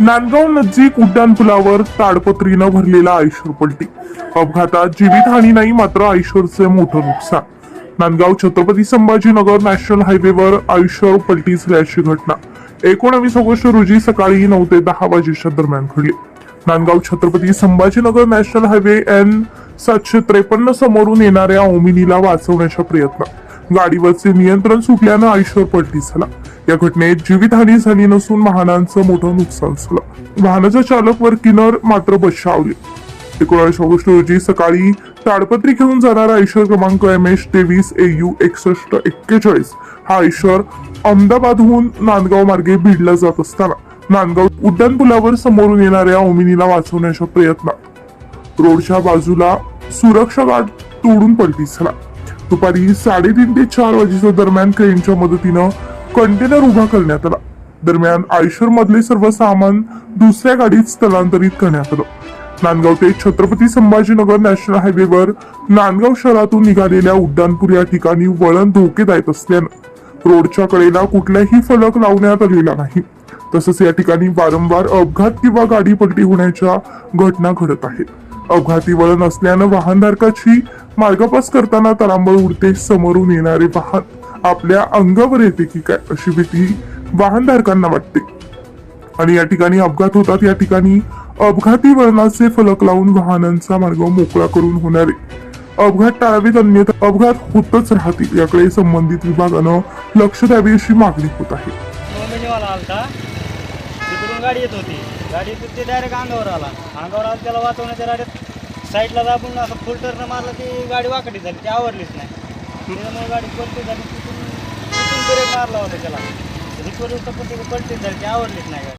नांदगाव नजीक उड्डाणपुलावर ताडपत्रीनं भरलेला आयशर पलटी. अपघातात जीवितहानी नाही मात्र आयशरचे मोठं नुकसान. नांदगाव छत्रपती संभाजीनगर नॅशनल हायवेवर आयशर पलटी झाल्याची घटना. एकोणावीस ऑगस्ट रोजी सकाळी नऊ ते दहा वाजेच्या दरम्यान घडली. Nandgaon Chhatrapati Sambhajinagar national highway N सातशे त्रेपन्न समोरून येणाऱ्या ओमिनीला वाचवण्याच्या प्रयत्न गाडीवरचे नियंत्रण सुटल्यानं आयशर पलटी झाला. या घटनेत जीवितहानी झाली नसून वाहनांचं मोठं नुकसान झालं. वाहनाच्या चालक वर किनर मात्र बचावले एकोणावीस ऑगस्ट रोजी सकाळी ताडपत्री घेऊन जाणारा आयशर क्रमांक एम एच तेवीस ए यू एकसष्ट एक्केचाळीस. हा ऐश्वर अहमदाबादहून नांदगाव मार्गे भिडला जात असताना नांदगाव उड्डाणपुलावर समोरून येणाऱ्या ओमिनीला वाचवण्याच्या प्रयत्नात. रोडच्या बाजूला सुरक्षा गार्ड तोडून पलटी झाला. दुपारी साडेतीन ते चार वाजेच्या दरम्यान क्रेनच्या मदतीनं कंटेनर उभा करण्यात आला. दरम्यान आयशर मधले सर्व सामान दुसऱ्या गाडीत स्थलांतरित करण्यात आलं. नांदगाव ते छत्रपती संभाजीनगर नॅशनल हायवेवर नांदगाव शहरातून निघालेल्या उड्डाणपूर या ठिकाणी वळण धोकेदायक असल्यानं रोडच्या कडेला कुठलाही फलक लावण्यात आलेला नाही. तसंच या ठिकाणी वारंवार अपघात किंवा गाडी पलटी होण्याच्या घटना घडत आहेत. अपघाती वळण असल्यानं वाहनधारकाची मार्गपास करताना तारांबळ उडते समोरून येणारे वाहन आपल्या अंगावर येते की काय अशी भीती वाहनधारकांना वाटते. आणि या ठिकाणी अपघात होतात या ठिकाणी अपघाती वळणाचे फलक लावून वाहनांचा मार्ग मोकळा करून होणारे. अपघात टाळावेत अन्यथा अपघात होतच राहतील याकडे संबंधित विभागानं लक्ष द्यावे अशी मागणी होत आहे. गाडी येत होती. गाडी डायरेक्ट अंगावर आला. अंगावर आला त्याला वाचवण्याच्या साईडला दाबून असं फुल टर्न मारलं ती गाडी वाकडी झाली ती आवरलीच नाही. त्याच्यामुळे गाडी पलटी झाली तिथून तिथून ब्रेक मारला होता त्याला. रिकवरी पलटी पलटी झाली ती आवरलीच नाही गाडी.